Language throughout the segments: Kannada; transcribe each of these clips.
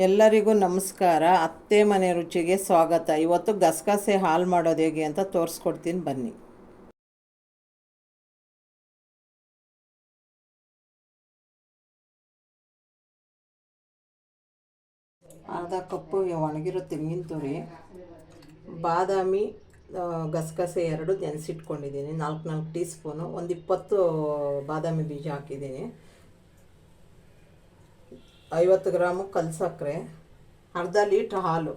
ಎಲ್ಲರಿಗೂ ನಮಸ್ಕಾರ. ಅತ್ತೆ ಮನೆ ರುಚಿಗೆ ಸ್ವಾಗತ. ಇವತ್ತು ಗಸಗಸೆ ಹಾಲು ಮಾಡೋದು ಹೇಗೆ ಅಂತ ತೋರಿಸ್ಕೊಡ್ತೀನಿ ಬನ್ನಿ. ಅರ್ಧ ಕಪ್ಪು ಒಣಗಿರೋ ತೆಂಗಿನ ತುರಿ, ಬಾದಾಮಿ ಗಸಗಸೆ ಎರಡು ನೆನೆಸಿಟ್ಕೊಂಡಿದ್ದೀನಿ. ನಾಲ್ಕು ನಾಲ್ಕು ಟೀ ಸ್ಪೂನು ಒಂದು ಇಪ್ಪತ್ತು ಬಾದಾಮಿ ಬೀಜ ಹಾಕಿದ್ದೀನಿ. ಐವತ್ತು ಗ್ರಾಮು ಕಲ್ ಸಕ್ಕರೆ, ಅರ್ಧ ಲೀಟ್ರ್ ಹಾಲು.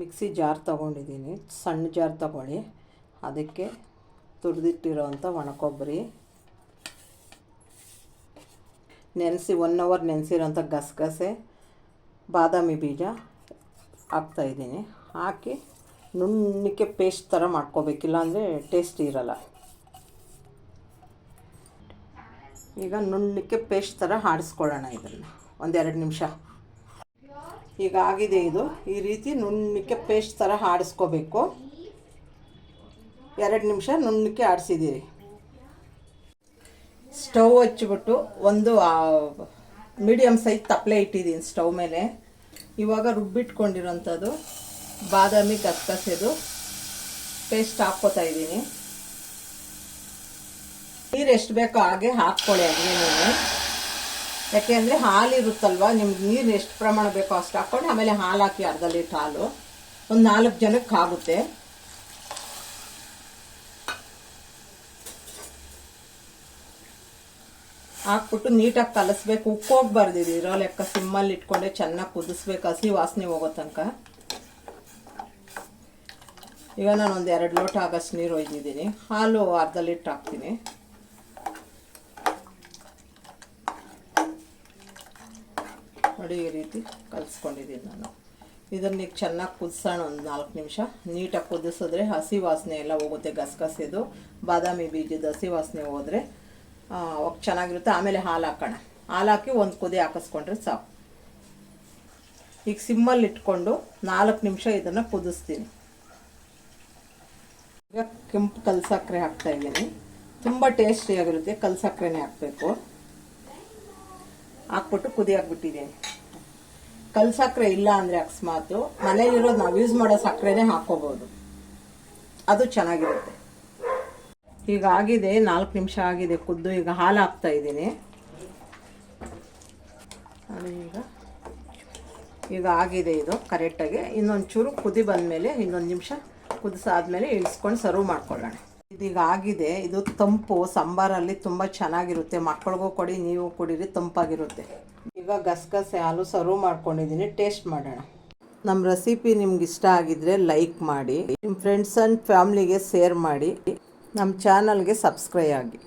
ಮಿಕ್ಸಿ ಜಾರ್ ತೊಗೊಂಡಿದ್ದೀನಿ, ಸಣ್ಣ ಜಾರ್ ತಗೊಳ್ಳಿ. ಅದಕ್ಕೆ ತುರಿದಿಟ್ಟಿರೋವಂಥ ಒಣಕೊಬ್ಬರಿ. ನೆನೆಸಿ, ಒನ್ ಅವರ್ ನೆನೆಸಿರೋಂಥ ಗಸಗಸೆ, ಬಾದಾಮಿ ಬೀಜ ಹಾಕ್ತಾಯಿದ್ದೀನಿ ಹಾಕಿ ನುಣ್ಣಕ್ಕೆ ಪೇಸ್ಟ್ ಥರ ಮಾಡ್ಕೋಬೇಕಿಲ್ಲ ಅಂದರೆ ಟೇಸ್ಟ್ ಇರಲ್ಲ. ಈಗ ನುಣ್ಣಕ್ಕೆ ಪೇಸ್ಟ್ ಥರ ಆಡಿಸ್ಕೊಳ್ಳೋಣ ಇದನ್ನು. ಒಂದೆರಡು ನಿಮಿಷ. ಈಗ ಆಗಿದೆ ಇದು. ಈ ರೀತಿ ನುಣ್ಣಕ್ಕೆ ಪೇಸ್ಟ್ ಥರ ಆಡಿಸ್ಕೋಬೇಕು ಎರಡು ನಿಮಿಷ ನುಣ್ಣಕ್ಕೆ ಆಡಿಸಿದ್ದೀರಿ. ಸ್ಟವ್ ಹಚ್ಚಿಬಿಟ್ಟು ಒಂದು ಮೀಡಿಯಮ್ ಸೈಜ್ ತಪ್ಪಲೆ ಇಟ್ಟಿದ್ದೀನಿ ಸ್ಟವ್ ಮೇಲೆ. ಇವಾಗ ರುಬ್ಬಿಟ್ಕೊಂಡಿರೋಂಥದ್ದು ಬಾದಾಮಿ ಕತ್ಕಸೆದು ಪೇಸ್ಟ್ ಹಾಕ್ಕೋತಾ ಇದ್ದೀನಿ. ನೀರು ಎಷ್ಟು ಬೇಕೋ ಹಾಗೆ ಹಾಕ್ಕೊಳ್ಳಿ ಅದನ್ನ ನೀವು ಯಾಕೆಂದ್ರೆ ಹಾಲು ಇರುತ್ತಲ್ವ ನಿಮ್ಗೆ ನೀರು ಎಷ್ಟು ಪ್ರಮಾಣ ಬೇಕೋ ಅಷ್ಟು ಹಾಕ್ಕೊಂಡು ಆಮೇಲೆ ಹಾಲು ಹಾಕಿ ಅರ್ಧ ಲೀಟ್ರ್ ಹಾಲು. ಒಂದು ನಾಲ್ಕು ಜನಕ್ಕೆ ಆಗುತ್ತೆ. ಹಾಕ್ಬಿಟ್ಟು ನೀಟಾಗಿ ಕಲಸ್ಬೇಕು. ಇದು. ಇರೋ ಲೆಕ್ಕ ಸಿಮ್ಮಲ್ಲಿ ಇಟ್ಕೊಂಡೆ ಚೆನ್ನಾಗಿ ಕುದಿಸ್ಬೇಕು. ಹಸಿ ವಾಸನೆ ಹೋಗೋ ತನಕ. ಈಗ ನಾನು ಒಂದು ಎರಡು ಲೋಟ ಆಗಷ್ಟು ನೀರು ಒಯ್ದಿದ್ದೀನಿ. ಹಾಲು ಅರ್ಧ ಲೀಟ್ರ್ ಹಾಕ್ತೀನಿ. ನೋಡಿ ಈ ರೀತಿ ಕಲಿಸ್ಕೊಂಡಿದ್ದೀನಿ ನಾನು. ಇದನ್ನ ಈಗ ಚೆನ್ನಾಗಿ ಕುದಿಸೋಣ ಒಂದು ನಾಲ್ಕು ನಿಮಿಷ. ನೀಟಾಗಿ ಕುದಿಸಿದ್ರೆ ಹಸಿ ವಾಸನೆ ಎಲ್ಲ ಹೋಗುತ್ತೆ ಗಸಗಸೆದು ಬಾದಾಮಿ ಬೀಜದ ಹಸಿ ವಾಸನೆ ಹೋದರೆ ಅವಾಗ ಚೆನ್ನಾಗಿರುತ್ತೆ. ಆಮೇಲೆ ಹಾಲು ಹಾಕೋಣ. ಹಾಲು ಹಾಕಿ ಒಂದು ಕುದಿ ಹಾಕಿಸ್ಕೊಂಡ್ರೆ ಸಾಕು. ಈಗ ಸಿಮ್ಮಲ್ಲಿ ಇಟ್ಕೊಂಡು ನಾಲ್ಕು ನಿಮಿಷ ಇದನ್ನು ಕುದಿಸ್ತೀನಿ. ಈಗ ಕೆಂಪು ಕಲ್ಸಕ್ಕರೆ ಹಾಕ್ತಾ ಇದ್ದೀನಿ. ತುಂಬ ಟೇಸ್ಟಿಯಾಗಿರುತ್ತೆ ಕಲ್ಸಕ್ಕರೆನೇ ಹಾಕಬೇಕು. ಹಾಕ್ಬಿಟ್ಟು ಕುದಿ ಹಾಕ್ಬಿಟ್ಟಿದ್ದೀನಿ. ಕಲ್ ಸಕ್ಕರೆ ಇಲ್ಲ ಅಂದ್ರೆ ಅಕಸ್ಮಾತ್ ಮನೇಲಿರೋದು ನಾವು ಯೂಸ್ ಮಾಡೋ ಸಕ್ಕರೆನೇ ಹಾಕೋಬಹುದು ಅದು ಚೆನ್ನಾಗಿರುತ್ತೆ. ಈಗ ಆಗಿದೆ, ನಾಲ್ಕು ನಿಮಿಷ ಆಗಿದೆ ಕುದ್ದು, ಈಗ ಹಾಲು ಹಾಕ್ತಾ ಇದ್ದೀನಿ ಈಗ ಈಗ ಆಗಿದೆ ಇದು ಕರೆಕ್ಟಾಗಿ ಇನ್ನೊಂದು ಚೂರು ಕುದಿ ಬಂದಮೇಲೆ, ಇನ್ನೊಂದು ನಿಮಿಷ ಕುದಿಸಾದ್ಮೇಲೆ ಇಳಿಸ್ಕೊಂಡು ಸರ್ವ್ ಮಾಡ್ಕೊಳ್ಳೋಣ. ಇದೀಗ ಆಗಿದೆ ಇದು ತಂಪು, ಸಾಂಬಾರಲ್ಲಿ ತುಂಬ ಚೆನ್ನಾಗಿರುತ್ತೆ. ಮಕ್ಕಳಿಗೂ ಕೊಡಿ, ನೀವು ಕುಡೀರಿ, ತಂಪಾಗಿರುತ್ತೆ. ಈಗ ಗಸಗಸೆ ಹಾಲು ಸರ್ವ್ ಮಾಡ್ಕೊಂಡಿದ್ದೀನಿ. ಟೇಸ್ಟ್ ಮಾಡೋಣ. ನಮ್ಮ ರೆಸಿಪಿ ನಿಮ್ಗೆ ಇಷ್ಟ ಆಗಿದ್ರೆ ಲೈಕ್ ಮಾಡಿ. ನಿಮ್ಮ ಫ್ರೆಂಡ್ಸ್ ಆ್ಯಂಡ್ ಫ್ಯಾಮ್ಲಿಗೆ ಶೇರ್ ಮಾಡಿ. ನಮ್ಮ ಚಾನಲ್ಗೆ ಸಬ್ಸ್ಕ್ರೈಬ್ ಆಗಿ.